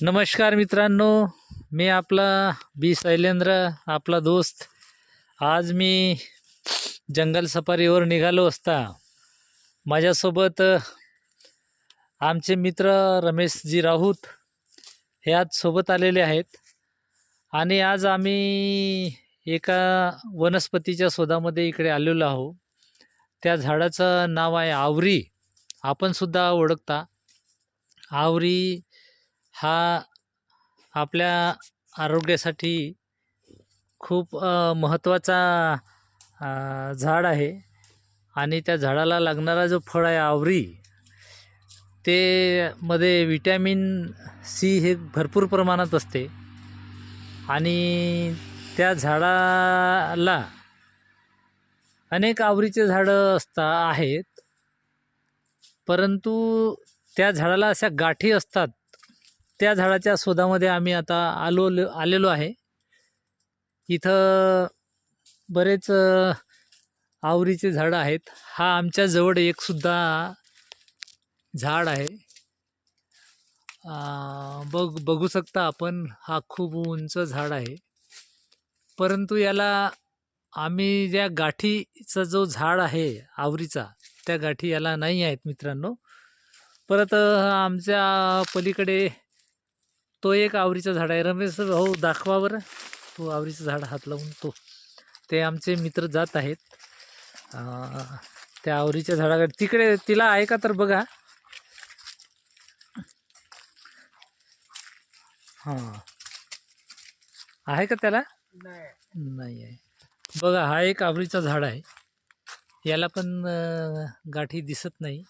नमस्कार मित्रांनो मी आपला बी शैलेंद्र आपला दोस्त. आज मी जंगल सफारीवर निघालो असता. माझ्यासोबत आमचे मित्र रमेशजी राऊत हे आज सोबत आलेले आहेत. आणि आज आम्ही एका वनस्पतीच्या शोधामध्ये इकडे आलेलो आहो. त्या झाडाचं नाव आहे आवरी. आपणसुद्धा ओळखता. आवरी हा आपल्या आरोग्यासाठी खूप महत्त्वाचा झाड आहे. आणि त्या झाडाला लागणारा जो फळ आहे आवरी ते मध्ये विटॅमिन सी हे भरपूर प्रमाणात असते. आणि त्या झाडाला अनेक आवरीचे झाडं असता आहेत. परंतु त्या झाडाला अशा गाठी असतात त्या झाडाच्या शोधामध्ये आम्ही आता आलो आलेलो आहे. इथं बरेच आवरीचे झाडं आहेत. हा आमच्या जवळ झाड आहे. बघ बघू शकता आपण हा खूप उंच झाड आहे. परंतु याला आम्ही ज्या गाठीचा जो झाड आहे आवरीचा त्या गाठी याला नाही आहेत मित्रांनो. परत आमच्या पलीकडे तो एक आवरीचं झाड आहे. रमेश भाऊ दाखवा बरं. तो आवरीचं झाड हात लावून तो. ते आमचे मित्र जात आहेत. त्या आवरीच्या झाडाकडे तिकडे तिला आहे का तर बघा. हां. आहे का त्याला? नाही. आहे. बघा हा एक आवरीचा झाड आहे. याला पण गाठी दिसत नाही.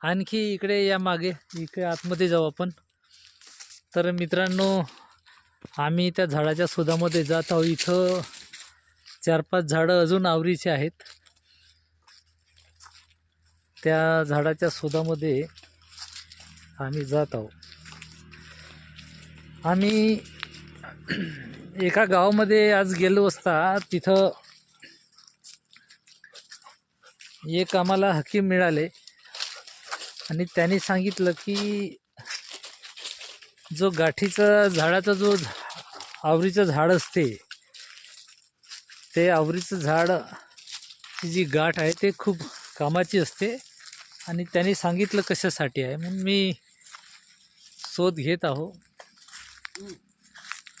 आणखी इकडे या मागे इकडे आतमध्ये जाऊ आपण. तर मित्रांनो आम्ही त्या झाडाच्या शोधामध्ये जात आहोत. इथं चार पाच झाडं अजून आवरीचे आहेत. त्या झाडाच्या शोधामध्ये आम्ही जात आहोत. आम्ही एका गावामध्ये आज गेलो असता तिथं एक आम्हाला हकीम मिळाले. आणि त्यांनी सांगितलं की जो गाठीचा झाडाचा जो आवरीचं झाड असते ते आवरीचं झाडची जी गाठ आहे ते खूप कामाची असते. आणि त्यांनी सांगितलं कशासाठी आहे म्हणून मी शोध घेत आहो.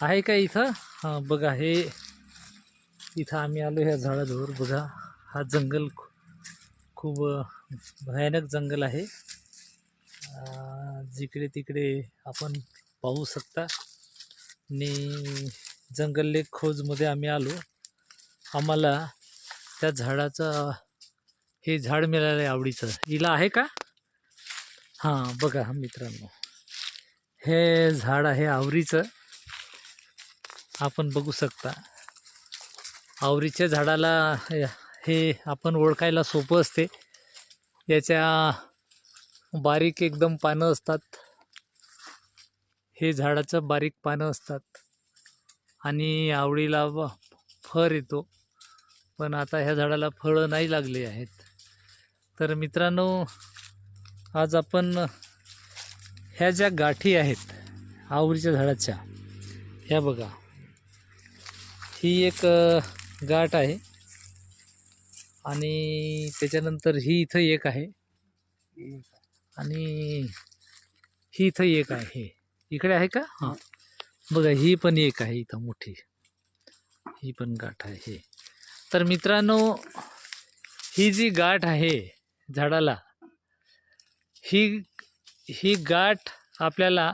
आहे का इथं? हां बघा हे इथं आम्ही आलो ह्या झाडाजवळ. बघा हा जंगल खू- खूप भयानक जंगल आहे. जिकडे तिकडे आपण पाहू शकता. आणि जंगल खोजमध्ये आम्ही आलो. आम्हाला त्या झाडाचं हे झाड मिळालं आहे आवडीचं. हिला आहे का? हां बघा मित्रांनो. हे झाड आहे आवरीचं आपण बघू शकता. आवरीच्या झाडाला हे आपण ओळखायला सोपं असते. याच्या बारीक एकदम पानं असतात. हे झाडाचं बारीक पानं असतात. आणि आवडीला फर येतो. पण आता ह्या झाडाला फळं नाही लागले आहेत. तर मित्रांनो आज आपण ह्या ज्या गाठी आहेत आवडीच्या झाडाच्या ह्या बघा. ही एक गाठ आहे. आणि त्याच्यानंतर ही इथं एक आहे. आणि ही इथं एक आहे. इकडे आहे का? हां. बघा ही पण एक आहे इथं मोठी. ही पण गाठ आहे हे. तर मित्रांनो ही जी गाठ आहे झाडाला ही ही गाठ आपल्याला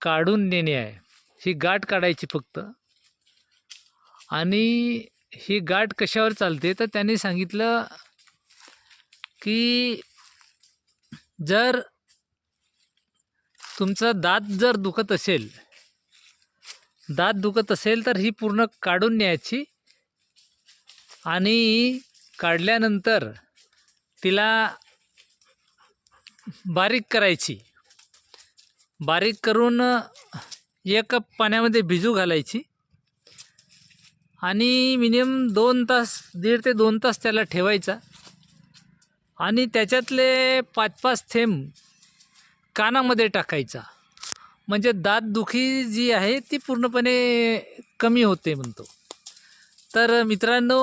काढून नेणे आहे. ही गाठ काढायची फक्त. आणि ही गाठ कशावर चालते? तर त्यांनी सांगितलं की जर तुमचा दात जर दुखत असेल दात दुखत असेल तर ही पूर्ण काढून न्यायची आणि काढल्यानंतर तिला बारीक करायची. बारीक करून एक कप पाण्यामध्ये भिजू घालायची आणि मिनिमम दोन तास दीड ते दोन तास त्याला ठेवायचा आणि त्याच्यातले पाच पाच थेंब कानामध्ये टाकायचा. म्हणजे दातदुखी जी आहे ती पूर्णपणे कमी होते म्हणतो. तर मित्रांनो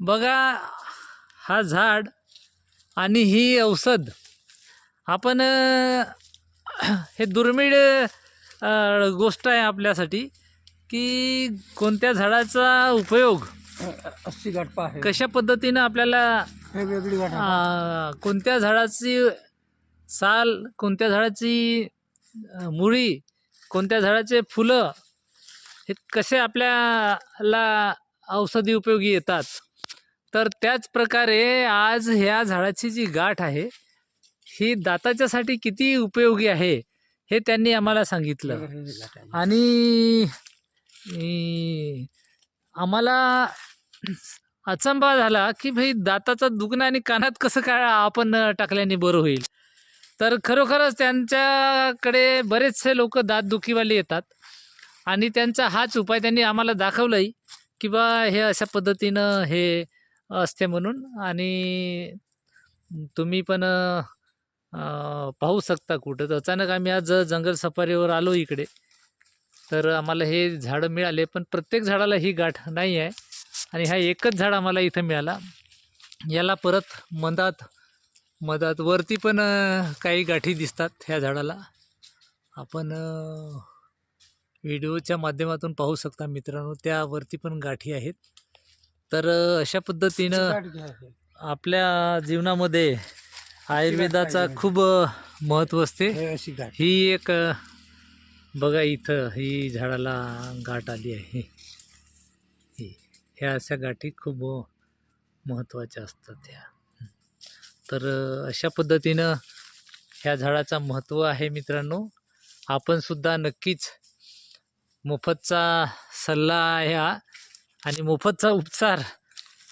बघा हा झाड आणि ही औषध आपण हे दुर्मिळ गोष्ट आहे आपल्यासाठी की कोणत्या झाडाचा उपयोग कशा पद्धतीनं आपल्याला कोणत्या झाडाची साल कोणत्या झाडाची मुळी कोणत्या झाडाचे फुलं हे कसे आपल्याला औषधी उपयोगी येतात? तर त्याच प्रकारे आज ह्या झाडाची जी गाठ आहे ही दाताच्यासाठी किती उपयोगी आहे हे त्यांनी आम्हाला सांगितलं. आणि आम्हाला अचंबा झाला की भाई दाताचा दुखणं आणि कानात कसं काय आपण टाकल्याने बरं होईल? तर खरोखरच त्यांच्याकडे बरेचसे लोक दातदुखीवाले येतात. आणि त्यांचा हाच उपाय त्यांनी आम्हाला दाखवलाही की बा हे अशा पद्धतीनं हे असते म्हणून. आणि तुम्ही पण पाहू शकता कुठं. तर अचानक आम्ही आज जंगल सफारीवर आलो इकडे. तर आम्हाला हे झाडं मिळाले पण प्रत्येक झाडाला ही गाठ नाही आहे आणि हा एकच झाड आम्हाला इथं मिळाला. याला परत मधात मधात वरती पण काही गाठी दिसतात ह्या झाडाला. आपण व्हिडिओच्या माध्यमातून पाहू शकता मित्रांनो त्यावरती पण गाठी आहेत. तर अशा पद्धतीनं. आपल्या जीवनामध्ये आयुर्वेदाचा. खूप महत्त्व असते. हे एक बघा इथं ही झाडाला गाठ आली आहे. ही ह्या अशा गाठी खूप महत्त्वाच्या असतात ह्या. तर अशा पद्धतीनं ह्या झाडाचा महत्त्व आहे मित्रांनो. आपणसुद्धा नक्कीच मोफतचा सल्ला आहे हा. आणि मोफतचा उपचार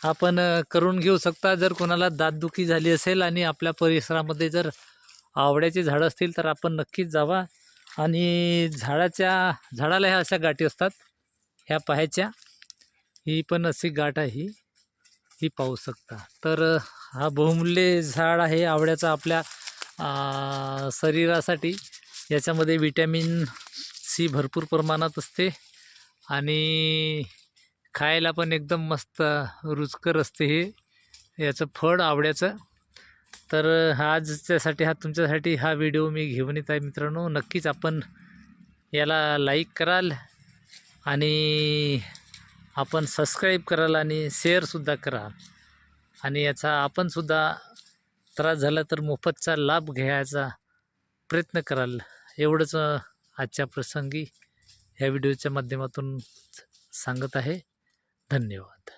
आपण करून घेऊ शकता. जर कोणाला दातदुखी झाली असेल आणि आपल्या परिसरामध्ये जर आवड्याची झाडं असतील तर आपण नक्कीच जावा. आणि झाडाच्या झाडाला ह्या अशा गाठी असतात. ह्या पाहायच्या. ही पण अशी गाठ आहे ही पाहू शकता. तर हा बहुमूल्य झाड आहे आवड्याचा आपल्या शरीरासाठी. याच्यामध्ये विटॅमिन सी भरपूर प्रमाणात असते. आणि खायला पण एकदम मस्त रुचकर असते हे. याचं फळ आवड्याचं तर आजच्यासाठी हा तुमच्यासाठी हा व्हिडिओ मी घेऊन येत आहे मित्रांनो. नक्कीच आपण याला लाईक कराल. आणि आपण सबस्क्राईब कराल आणि शेअरसुद्धा कराल आणि याचा आपणसुद्धा त्रास झाला तर मोफतचा लाभ घ्यायचा प्रयत्न कराल. एवढंच आजच्या प्रसंगी ह्या व्हिडिओच्या माध्यमातून सांगत आहे. धन्यवाद.